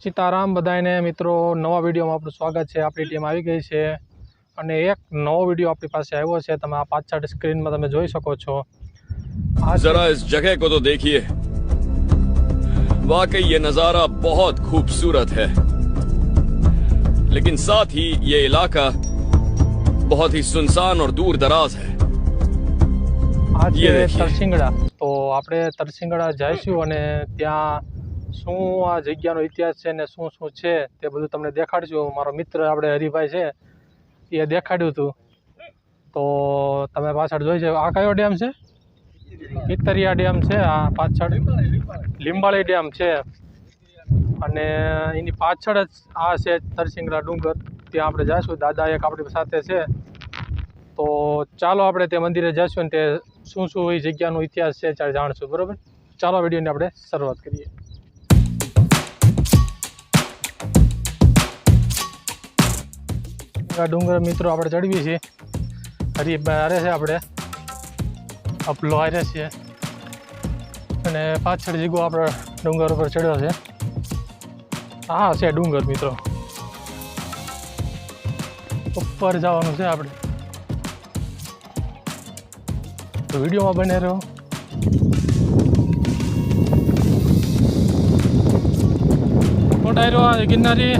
સીતારામ બધાને મિત્રો નવા વિડીયોમાં આપણું સ્વાગત છે આપણી ટીમ આવી ગઈ છે અને એક નવો વિડીયો આપણી પાસે આવ્યો છે તમે આ પાછળ સ્ક્રીનમાં તમે જોઈ શકો છો આ છે- जरा इस जगह को तो देखिए वाकई ये नजारा बहुत खूबसूरत है लेकिन साथ ही ये इलाका बहुत ही सुनसान और दूर दराज है આ છે ये देखिए। તરસિંગડા તો આપણે તરસિંગડા જઈશું અને ત્યાં શું આ જગ્યાનો ઇતિહાસ છે ને શું શું છે તે બધું તમને દેખાડશું મારો મિત્ર આપણે હરિભાઈ છે, એ દેખાડ્યું હતું. તો તમે પાછળ જોઈ જાઓ. આ કયો ડેમ છે? પિત્તરિયા ડેમ છે, આ પાછળ. લીંબાળી ડેમ છે. અને એની પાછળ જ આ છે તરસિંગડા ડુંગર. ત્યાં આપણે જઈશું દાદા એક આપણી સાથે છે. તો ચાલો આપણે તે મંદિરે જઈશું ને તે શું શું એ જગ્યાનો ઇતિહાસ છે ત્યારે જાણશું. બરાબર? ચાલો વિડીયોની આપણે શરૂઆત કરીએ. આ ડુંગર મિત્રો આપણે ચડવીએ છીએ હરીફભાઈ હારે છે આપણે. અપલો હારે છે. અને પાછળ જીગો આપણે ડુંગર ઉપર ચડ્યો છે. હા છે ડુંગર મિત્રો. ઉપર જવાનું છે આપણે. તો વિડીયોમાં બને રહ્યો મોટા રહ્યો ગિરનારી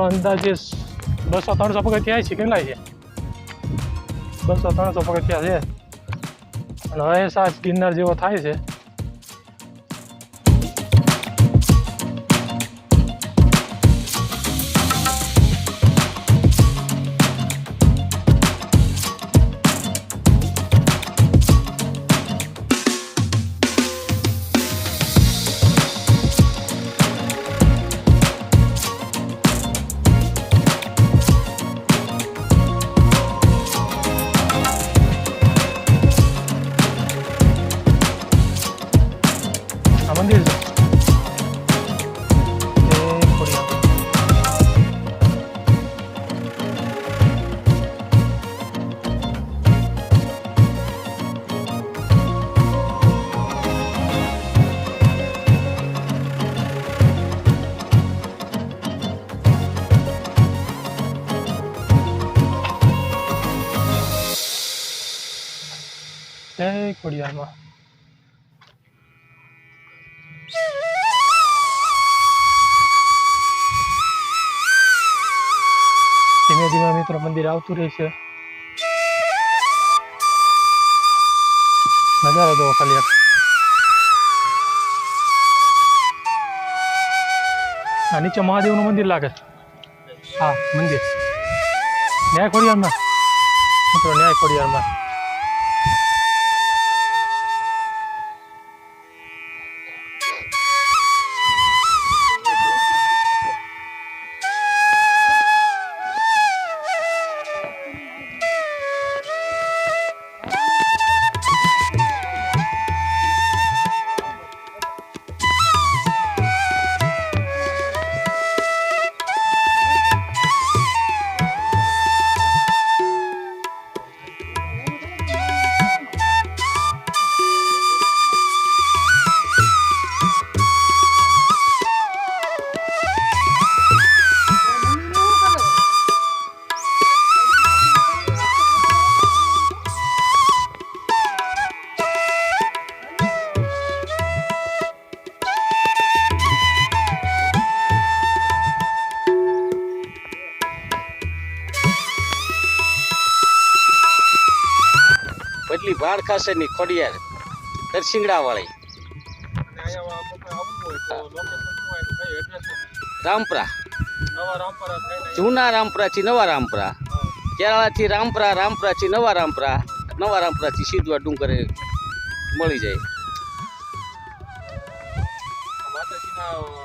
મિત્રો અંદાજે બસો ત્રણસો પગથિયા છે કેટલા છે? બસો ત્રણસો પગથિયા છે. અને અહેસાસ ગિરનાર જેવો થાય છે. જય ખોડિયારમાં ધીમે ધીમે મિત્રો મંદિર આવતું રહેશે નજારો દો ખાલી. આ નીચે મહાદેવનું મંદિર લાગે છે. હા મંદિર ન્યાય ખોડિયારમાં મિત્રો ન્યાય ખોડિયારમાં બદલી ભાડ ખાશે ની ખોડિયાર. દરસિંગડા વાળી રામપરા. જૂના રામપરા થી નવા રામપરા. કેરાળા થી રામપરા રામપરા થી નવા રામપરા. નવા રામપરા થી સીધવા ડુંગરે મળી જાય. માતાજીના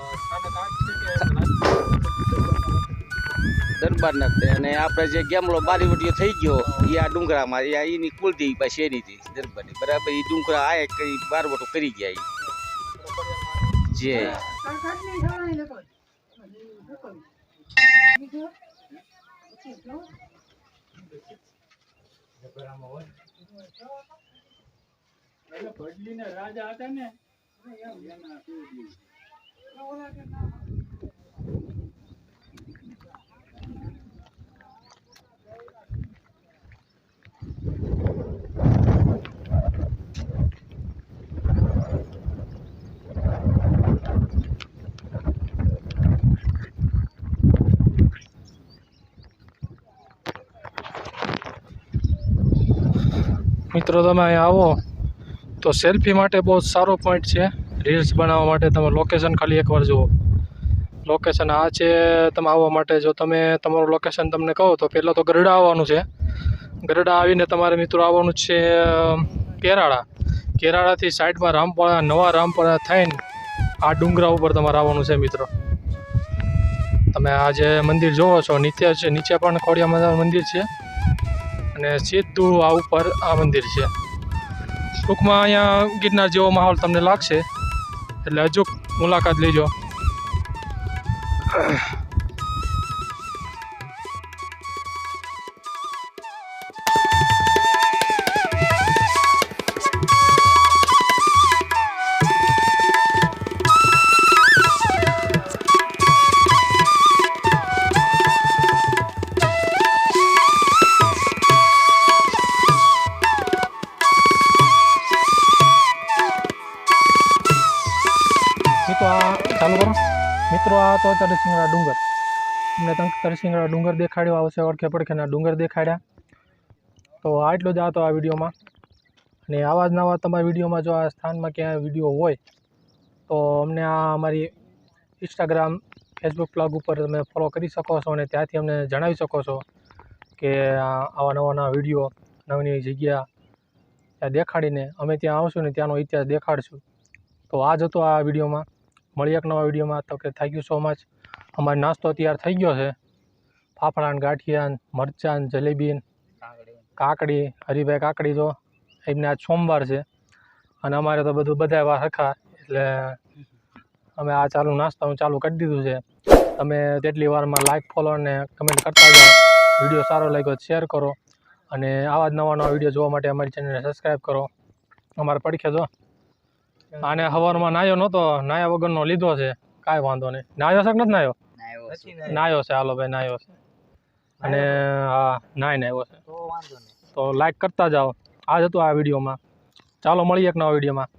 દરબારના જ અને આપણે જે ગેમલો બારીવટીયો થઈ ગયો, એ આ ડુંગરામાં, એ એની કુલથી પાસે એની હતી, દરબારની. બરાબર, એ ડુંગરા આ કરી, બારવટો કરી ગયા એ જે. મિત્રો, તમે અહીંયા આવો. તો સેલ્ફી માટે બહુ સારો પોઈન્ટ છે. રીલ્સ બનાવવા માટે તમે લોકેશન ખાલી એકવાર જુઓ. લોકેશન આ છે, તમે આવવા માટે જો તમે તમારું લોકેશન તમને કહો, તો પહેલાં તો ગરડા આવવાનું છે. ગરડા આવીને તમારે મિત્રો આવવાનું છે કેરાળા. કેરાળાથી સાઈડમાં રામપળા નવા રામપરા થઈને આ ડુંગરા ઉપર તમારે આવવાનું છે મિત્રો. તમે આ જે મંદિર જોવો છો, નીચે છે, નીચે પણ ખોડિયા માતાનું મંદિર છે. અને સીધું આ ઉપર આ મંદિર છે. ટૂંકમાં અહીંયા ગિરનાર જેવો માહોલ તમને લાગશે. એટલે અચૂક મુલાકાત લેજો. મિત્રો આ મિત્રો, આ તો તરસિંગડા ડુંગર. તમને તંક તરસિંગડા ડુંગર દેખાડ્યો, આવશે ઓળખે પડખેના ડુંગર દેખાડ્યા. તો આટલો જ આ તો આ વિડીયોમાં. અને આવા જ નવા તમારા વિડીયોમાં જો આ સ્થાનમાં ક્યાંય વીડિયો હોય, તો અમને આ અમારી ઇન્સ્ટાગ્રામ ફેસબુક પ્લગ ઉપર તમે ફોલો કરી શકો છો અને ત્યાંથી અમને જણાવી શકો છો કે આવા નવા નવા વીડિયો નવી નવી જગ્યા ત્યાં દેખાડીને અમે ત્યાં આવશું ને ત્યાંનો ઇતિહાસ દેખાડશું. તો આ જ હતો આ વિડીયોમાં. મળીએ એક નવા વિડીયોમાં. તો કે થેન્ક યુ સો મચ અમારો નાસ્તો તૈયાર થઈ ગયો છે. ફાફડા ને ગાંઠિયા ને મરચાં જલેબી કાકડી. હરિભાઈ કાકડી જો. એમને આજ સોમવાર છે. અને અમારે તો બધું બધા હરખા એટલે અમે આ ચાલુ નાસ્તાનું ચાલુ કરી દીધું છે. તમે તેટલી વારમાં લાઈક ફોલો અને કમેન્ટ કરતા જાઓ, વીડિયો સારો લાગ્યો શેર કરો. અને આવા જ નવા નવા વીડિયો જોવા માટે અમારી ચેનલને સબસ્ક્રાઈબ કરો. અમારા પડખે જો. આને હવારમાં નાયો નહોતો નાયા વગરનો લીધો છે. કાંઈ વાંધો નહીં. નાયો છે કે નથી નાયો? નાયો છે. હાલો ભાઈ નાયો છે. અને હા નાય નાયો છે. તો લાઈક કરતા જાઓ. આ જ હતું આ વિડીયોમાં. ચાલો મળીએ એક નવા વિડીયોમાં.